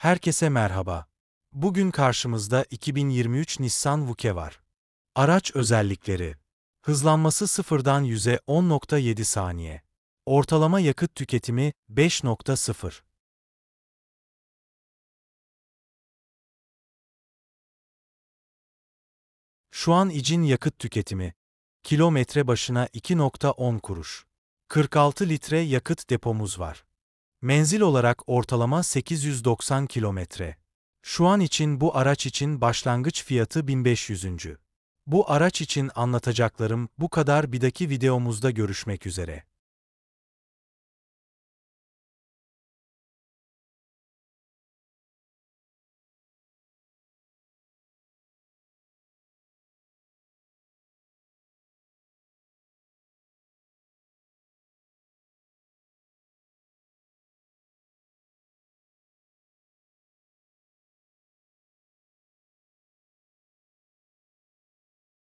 Herkese merhaba. Bugün karşımızda 2023 Nissan Juke var. Araç özellikleri. Hızlanması sıfırdan 100'e 10.7 saniye. Ortalama yakıt tüketimi 5.0. Şu an icin yakıt tüketimi. Kilometre başına 2.10 kuruş. 46 litre yakıt depomuz var. Menzil olarak ortalama 890 kilometre. Şu an için bu araç için başlangıç fiyatı 1500. Bu araç için anlatacaklarım bu kadar bir daki videomuzda görüşmek üzere.